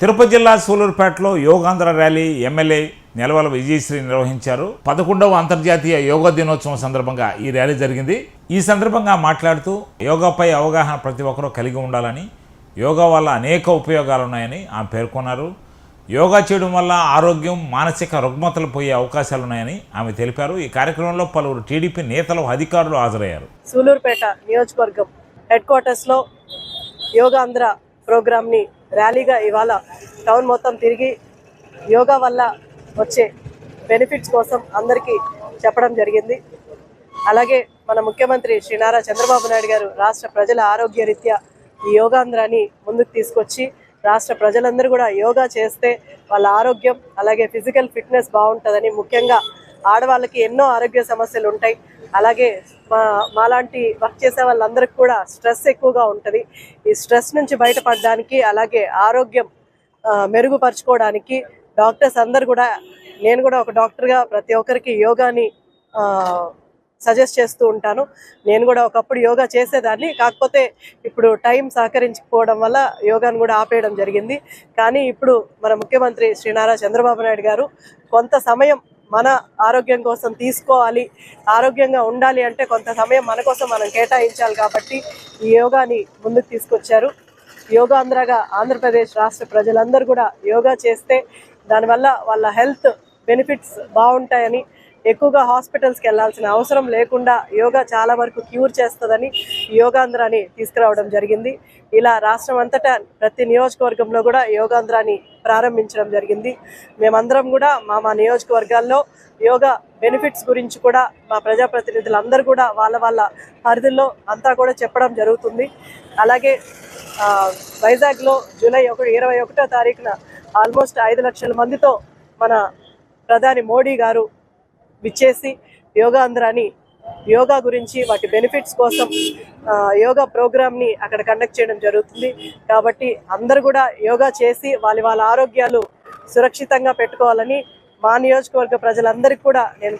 తిరుపతి జిల్లా సూలూరుపేటలో Yogandhra rally MLA Nelavala Vijayasree నిర్వహించారు. పదకొండవ అంతర్జాతీయ యోగా దినోత్సవం సందర్భంగా ఈ ర్యాలీ జరిగింది. ఈ సందర్భంగా మాట్లాడుతూ యోగాపై అవగాహన ప్రతి ఒక్కరూ కలిగి ఉండాలని యోగా వల్ల అనేక ఉపయోగాలు ఉన్నాయని ఆమె పేర్కొన్నారు. యోగా చేయడం వల్ల ఆరోగ్యం మానసిక రుగ్మతలు పోయే అవకాశాలు ఉన్నాయని ఆమె తెలిపారు. ఈ కార్యక్రమంలో పలువురు టీడీపీ నేతలు అధికారులు హాజరయ్యారు. సూలూరుపేట నియోజకవర్గం హెడ్ క్వార్టర్స్లో యోగాంధ్ర ప్రోగ్రామ్ని ర్యాలీగా ఇవాళ టౌన్ మొత్తం తిరిగి యోగా వల్ల వచ్చే బెనిఫిట్స్ కోసం అందరికీ చెప్పడం జరిగింది. అలాగే మన ముఖ్యమంత్రి శ్రీ నారా చంద్రబాబు నాయుడు గారు రాష్ట్ర ప్రజల ఆరోగ్య రీత్యా ఈ యోగాంధ్రాన్ని ముందుకు తీసుకొచ్చి రాష్ట్ర ప్రజలందరూ కూడా యోగా చేస్తే వాళ్ళ ఆరోగ్యం అలాగే ఫిజికల్ ఫిట్నెస్ బాగుంటుందని ముఖ్యంగా ఆడవాళ్ళకి ఎన్నో ఆరోగ్య సమస్యలు ఉంటాయి. అలాగే మా మాలాంటి వర్క్ చేసే వాళ్ళందరికీ కూడా స్ట్రెస్ ఎక్కువగా ఉంటుంది. ఈ స్ట్రెస్ నుంచి బయటపడడానికి అలాగే ఆరోగ్యం మెరుగుపరచుకోవడానికి డాక్టర్స్ అందరు కూడా నేను కూడా ఒక డాక్టర్గా ప్రతి ఒక్కరికి యోగాని సజెస్ట్ చేస్తూ ఉంటాను. నేను కూడా ఒకప్పుడు యోగా చేసేదాన్ని. కాకపోతే ఇప్పుడు టైం సహకరించకపోవడం వల్ల యోగాను కూడా ఆపేయడం జరిగింది. కానీ ఇప్పుడు మన ముఖ్యమంత్రి శ్రీ నారా చంద్రబాబు నాయుడు గారు కొంత సమయం మన ఆరోగ్యం కోసం తీసుకోవాలి ఆరోగ్యంగా ఉండాలి అంటే కొంత సమయం మన కోసం మనం కేటాయించాలి కాబట్టి ఈ యోగాని ముందుకు తీసుకొచ్చారు. యోగాంధ్రగా ఆంధ్రప్రదేశ్ రాష్ట్ర ప్రజలందరూ కూడా యోగా చేస్తే దానివల్ల వాళ్ళ హెల్త్ బెనిఫిట్స్ బాగుంటాయని ఎక్కువగా హాస్పిటల్స్కి వెళ్ళాల్సిన అవసరం లేకుండా యోగా చాలా వరకు క్యూర్ చేస్తుందని యోగాంధ్రాన్ని యోగాంధ్రాని తీసుకురావడం జరిగింది. ఇలా రాష్ట్రం అంతటా ప్రతి నియోజకవర్గంలో కూడా యోగాంధ్రాని ప్రారంభించడం జరిగింది. మేమందరం కూడా మా మా నియోజకవర్గాల్లో యోగా బెనిఫిట్స్ గురించి కూడా మా ప్రజాప్రతినిధులందరూ కూడా వాళ్ళ వాళ్ళ పరిధుల్లో అంతా కూడా చెప్పడం జరుగుతుంది. అలాగే ఆ, వైజాగ్లో జూలై ఒకటి ఇరవై ఒకటో తారీఖున ఆల్మోస్ట్ ఐదు లక్షల మందితో మన ప్రధాని మోడీ గారు విచ్చేసి యోగాంధ్రాని యోగా గురించి వాటి బెనిఫిట్స్ కోసం యోగా ప్రోగ్రామ్ని అక్కడ కండక్ట్ చేయడం జరుగుతుంది. కాబట్టి అందరు కూడా యోగా చేసి వాళ్ళ వాళ్ళ ఆరోగ్యాలు సురక్షితంగా పెట్టుకోవాలని మా నియోజకవర్గ ప్రజలందరికీ కూడా నేను